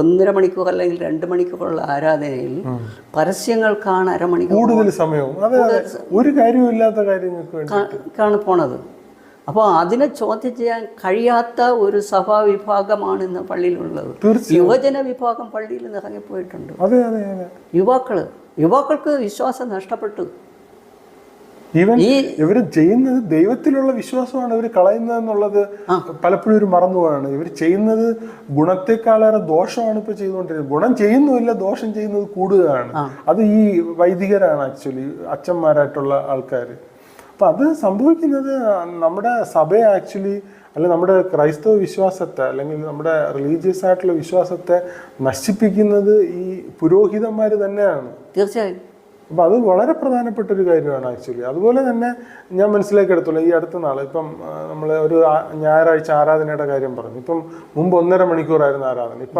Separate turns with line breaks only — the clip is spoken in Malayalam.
ഒന്നര മണിക്കൂർ അല്ലെങ്കിൽ രണ്ട് മണിക്കൂറുള്ള ആരാധനയിൽ പരസ്യങ്ങൾക്കാണ് അരമണിക്കൂർ
കൂടുതൽ സമയവും. ഒരു കാര്യമില്ലാത്ത
കാര്യങ്ങൾക്കാണ് പോണത്. അപ്പോൾ അതിനെ ചോദ്യം ചെയ്യാൻ കഴിയാത്ത ഒരു സഭാ വിഭാഗമാണ് ഇന്ന് പള്ളിയിലുള്ളത്. യുവജന വിഭാഗം പള്ളിയിൽ നിന്ന് ഇറങ്ങിപ്പോയിട്ടുണ്ട്. യുവാക്കൾ യുവാക്കൾക്ക് വിശ്വാസം നഷ്ടപ്പെട്ടു.
ഈവൻ ഇവർ ചെയ്യുന്നത് ദൈവത്തിലുള്ള വിശ്വാസമാണ് ഇവർ കളയുന്നത് എന്നുള്ളത് പലപ്പോഴും ഒരു മറന്നു പോവാണ് ഇവർ ചെയ്യുന്നത് ഗുണത്തെക്കാളേറെ ദോഷമാണ് ഇപ്പൊ ചെയ്തുകൊണ്ടിരിക്കുന്നത്. ഗുണം ചെയ്യുന്നുമില്ല ദോഷം ചെയ്യുന്നത് കൂടുകയാണ്. അത് ഈ വൈദികരാണ് ആക്ച്വലി അച്ഛന്മാരായിട്ടുള്ള ആൾക്കാർ അപ്പൊ അത് സംഭവിക്കുന്നത് നമ്മുടെ സഭ ആക്ച്വലി അല്ലെങ്കിൽ നമ്മുടെ ക്രൈസ്തവ വിശ്വാസത്തെ അല്ലെങ്കിൽ നമ്മുടെ റിലീജിയസ് ആയിട്ടുള്ള വിശ്വാസത്തെ നശിപ്പിക്കുന്നത് ഈ പുരോഹിതന്മാർ തന്നെയാണ്.
തീർച്ചയായും.
അപ്പം അത് വളരെ പ്രധാനപ്പെട്ട ഒരു കാര്യമാണ് ആക്ച്വലി. അതുപോലെ തന്നെ ഞാൻ മനസ്സിലാക്കിയെടുത്തോളൂ ഈ അടുത്ത നാൾ ഇപ്പം നമ്മൾ ഒരു ഞായറാഴ്ച ആരാധനയുടെ കാര്യം പറഞ്ഞു. ഇപ്പം മുമ്പ് ഒന്നര മണിക്കൂറായിരുന്നു ആരാധന. ഇപ്പം